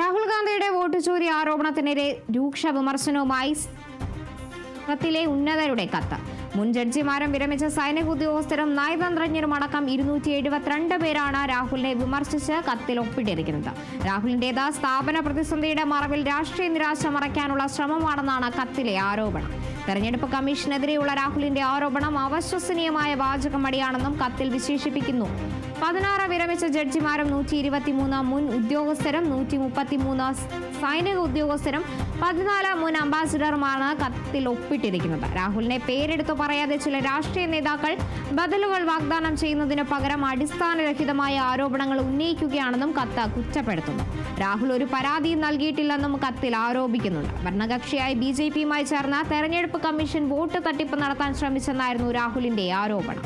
രാഹുൽ ഗാന്ധിയുടെ വോട്ട് ചോരി ആരോപണത്തിനെതിരെ രൂക്ഷ വിമർശനവുമായി ത്തിലെ ഉന്നതരുടെ കത്ത്. മുൻ ജഡ്ജിമാരും വിരമിച്ച സൈനിക ഉദ്യോഗസ്ഥരും നയതന്ത്രജ്ഞരും അടക്കം ഇരുന്നൂറ്റി എഴുപത്തിരണ്ട് പേരാണ് രാഹുലിനെ വിമർശിച്ച് കത്തിൽ ഒപ്പിട്ടിരിക്കുന്നത്. രാഹുലിന്റേത് സ്ഥാപന പ്രതിസന്ധിയുടെ മറവിൽ രാഷ്ട്രീയ നിരാശ മറയ്ക്കാനുള്ള ശ്രമമാണെന്നാണ് കത്തിലെ ആരോപണം. തെരഞ്ഞെടുപ്പ് കമ്മീഷനെതിരെയുള്ള രാഹുലിന്റെ ആരോപണം അവിശ്വസനീയമായ വാചകമടിയാണെന്നും കത്തിൽ വിശേഷിപ്പിക്കുന്നു. പതിനാറ് വിരമിച്ച ജഡ്ജിമാരും നൂറ്റി ഇരുപത്തിമൂന്ന് മുൻ ഉദ്യോഗസ്ഥരും നൂറ്റി മുപ്പത്തിമൂന്ന് സൈനിക ഉദ്യോഗസ്ഥരും പതിനാല് മുൻ അംബാസിഡറുമാണ് കത്തിൽ ഒപ്പിട്ടിരിക്കുന്നത്. രാഹുലിനെ പേരെടുത്തു പറയാതെ ചില രാഷ്ട്രീയ നേതാക്കൾ ബദലുകൾ വാഗ്ദാനം ചെയ്യുന്നതിന് പകരം അടിസ്ഥാനരഹിതമായ ആരോപണങ്ങൾ ഉന്നയിക്കുകയാണെന്നും കത്ത് കുറ്റപ്പെടുത്തുന്നു. രാഹുൽ ഒരു പരാതിയും നൽകിയിട്ടില്ലെന്നും കത്തിൽ ആരോപിക്കുന്നുണ്ട്. ഭരണകക്ഷിയായി ബി ജെ പിയുമായി ചേർന്ന് തെരഞ്ഞെടുപ്പ് കമ്മീഷൻ വോട്ട് തട്ടിപ്പ് നടത്താൻ ശ്രമിച്ചെന്നായിരുന്നു രാഹുലിന്റെ ആരോപണം